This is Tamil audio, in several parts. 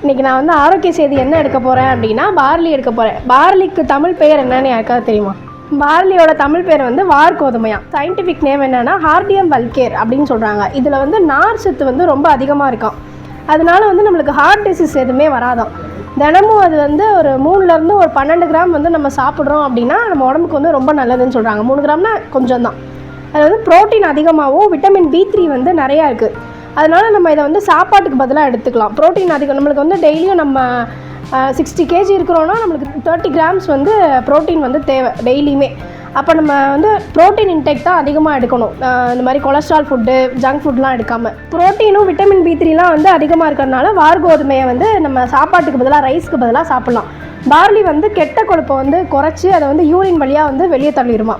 இன்னைக்கு நான் வந்து ஆரோக்கிய செய்தி என்ன எடுக்க போகிறேன் அப்படின்னா பார்லி எடுக்க போகிறேன் பார்லிக்கு தமிழ் பெயர் என்னன்னு யாருக்காவது தெரியுமா? பார்லியோட தமிழ் பேர் வந்து வார் கோதுமையா. சயின்டிஃபிக் நேம் என்னன்னா ஹார்டியம் வல்கேர் அப்படின்னு சொல்கிறாங்க இதில் வந்து நார் சத்து வந்து ரொம்ப அதிகமாக இருக்கும். அதனால வந்து நம்மளுக்கு ஹார்ட் டிசீஸ் எதுவுமே வராதாம். தினமும் அது வந்து ஒரு மூணுலேருந்து ஒரு பன்னெண்டு கிராம் வந்து நம்ம சாப்பிட்றோம் அப்படின்னா நம்ம உடம்புக்கு வந்து ரொம்ப நல்லதுன்னு சொல்கிறாங்க மூணு கிராம்னா கொஞ்சம் தான் அதில் வந்து புரோட்டீன் அதிகமாகவும் விட்டமின் பி த்ரீ வந்து நிறையா இருக்குது அதனால் நம்ம இதை வந்து சாப்பாட்டுக்கு பதிலாக எடுத்துக்கலாம். புரோட்டீன் அதிகம். நம்மளுக்கு வந்து டெய்லியும் நம்ம சிக்ஸ்டி கேஜி இருக்கிறோன்னா நம்மளுக்கு தேர்ட்டி கிராம்ஸ் வந்து புரோட்டீன் வந்து தேவை டெய்லியுமே. அப்போ நம்ம வந்து ப்ரோட்டீன் இன்டேக் தான் அதிகமாக எடுக்கணும். இந்த மாதிரி கொலஸ்ட்ரால் ஃபுட்டு ஜங்க் ஃபுட்லாம் எடுக்காமல் புரோட்டீனும் விட்டமின் பி த்ரீலாம் வந்து அதிகமாக இருக்கிறதுனால வார் கோதுமையை வந்து நம்ம சாப்பாட்டுக்கு பதிலாக ரைஸ்க்கு பதிலாக சாப்பிட்லாம். பார்லி வந்து கெட்ட கொழுப்பை வந்து குறைச்சி அதை வந்து யூரின் வழியாக வந்து வெளியே தள்ளிடுமா.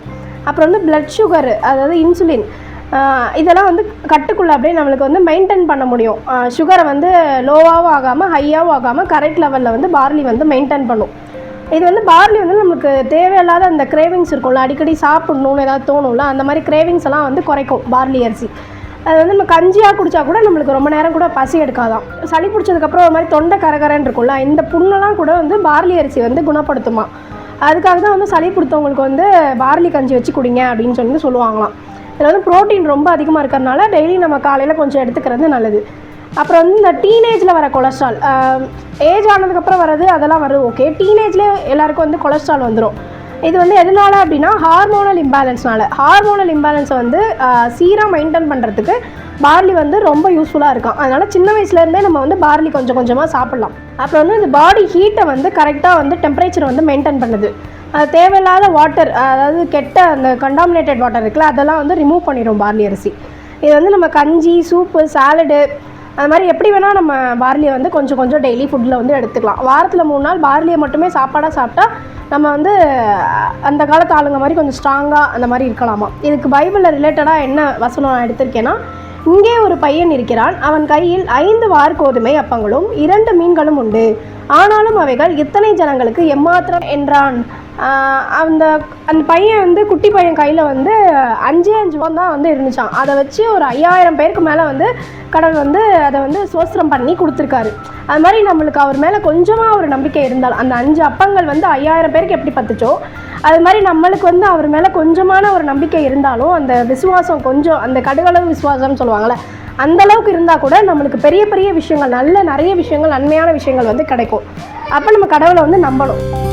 அப்புறம் வந்து பிளட் சுகர் அதாவது இன்சுலின் இதெல்லாம் வந்து கட்டுக்குள்ளே அப்படியே நம்மளுக்கு வந்து மெயின்டைன் பண்ண முடியும். சுகரை வந்து லோவாகவும் ஆகாமல் ஹையாகவும் ஆகாமல் கரெக்ட் லெவலில் வந்து பார்லி வந்து மெயின்டைன் பண்ணும். இது வந்து பார்லி வந்து நமக்கு தேவையில்லாத அந்த கிரேவிங்ஸ் இருக்கும்ல அடிக்கடி சாப்பிடணும்னு ஏதாவது தோணும்ல அந்த மாதிரி கிரேவிங்ஸ் எல்லாம் வந்து குறைக்கும் பார்லி அரிசி. அது வந்து நம்ம கஞ்சியாக குடிச்சா கூட நம்மளுக்கு ரொம்ப நேரம் கூட பசி எடுக்காதாம். சளி பிடிச்சதுக்கப்புறம் ஒரு மாதிரி தொண்டை கரகரன்னு இருக்கும்ல இந்த புண்ணெல்லாம் கூட வந்து பார்லி அரிசி வந்து குணப்படுத்துமா அதுக்காக தான் வந்து சளி பிடித்தவங்களுக்கு வந்து பார்லி கஞ்சி வச்சு குடிங்க அப்படின்னு சொல்லி சொல்லுவாங்களாம். இதில் வந்து புரோட்டீன் ரொம்ப அதிகமாக இருக்கிறதுனால டெய்லி நம்ம காலையில் கொஞ்சம் எடுத்துக்கிறது நல்லது. அப்புறம் வந்து இந்த டீனேஜில் வர கொலஸ்ட்ரால் ஏஜ் ஆனதுக்கப்புறம் வர்றது அதெல்லாம் வருது ஓகே டீனேஜ்லேயே எல்லாருக்கும் வந்து கொலஸ்ட்ரால் வந்துடும் இது வந்து எதனால அப்படின்னா ஹார்மோனல் இம்பேலன்ஸ்னால ஹார்மோனல் இம்பேலன்ஸை வந்து சீராக மெயின்டைன் பண்ணுறதுக்கு பார்லி வந்து ரொம்ப யூஸ்ஃபுல்லாக இருக்கும். அதனால் சின்ன வயசுலேருந்தே நம்ம வந்து பார்லி கொஞ்சம் கொஞ்சமாக சாப்பிட்லாம். அப்புறம் வந்து இந்த பாடி ஹீட்டை வந்து கரெக்டாக வந்து டெம்பரேச்சர் வந்து மெயின்டைன் பண்ணுது. தேவையில்லாத வாட்டர் அதாவது கெட்ட அந்த கண்டாமினேட்டட் வாட்டர் இருக்குல்ல அதெல்லாம் வந்து ரிமூவ் பண்ணிடும் பார்லி அரிசி. இது வந்து நம்ம கஞ்சி சூப்பு சாலடு அது மாதிரி எப்படி வேணால் நம்ம பார்லியை வந்து கொஞ்சம் கொஞ்சம் டெய்லி ஃபுட்டில் வந்து எடுத்துக்கலாம். வாரத்தில் மூணு நாள் பார்லியை மட்டுமே சாப்பாடாக சாப்பிட்டா நம்ம வந்து அந்த காலத்து ஆளுங்க மாதிரி கொஞ்சம் ஸ்ட்ராங்காக அந்த மாதிரி இருக்கலாமா? இதுக்கு பைபிளில் ரிலேட்டடாக என்ன வசனம் நான் எடுத்திருக்கேன்னா இங்கே ஒரு பையன் இருக்கிறான். அவன் கையில் ஐந்து வார் கோதுமை அப்பங்களும் இரண்டு மீன்களும் உண்டு. ஆனாலும் அவைகள் இத்தனை ஜனங்களுக்கு எம்மாத்திரம் என்றான். அந்த அந்த பையன் வந்து குட்டி பையன் கையில் வந்து அஞ்சே அஞ்சு ரூபா தான் வந்து இருந்துச்சான் அதை வச்சு ஒரு ஐயாயிரம் பேருக்கு மேலே வந்து கடவுள் வந்து அதை வந்து சோஸ்திரம் பண்ணி கொடுத்துருக்காரு. அது மாதிரி நம்மளுக்கு அவர் மேலே கொஞ்சமாக ஒரு நம்பிக்கை இருந்தால் அந்த அஞ்சு அப்பங்கள் வந்து ஐயாயிரம் பேருக்கு எப்படி பத்துச்சோ அது மாதிரி நம்மளுக்கு வந்து அவர் மேலே கொஞ்சமான ஒரு நம்பிக்கை இருந்தாலும் அந்த விசுவாசம் கொஞ்சம் அந்த கடுகளவு விசுவாசம்னு சொல்லுவாங்கள்ல அந்த அளவுக்கு இருந்தால் கூட நம்மளுக்கு பெரிய பெரிய விஷயங்கள் நல்ல நிறைய விஷயங்கள் நன்மையான விஷயங்கள் வந்து கிடைக்கும். அப்போ நம்ம கடவுளை வந்து நம்பணும்.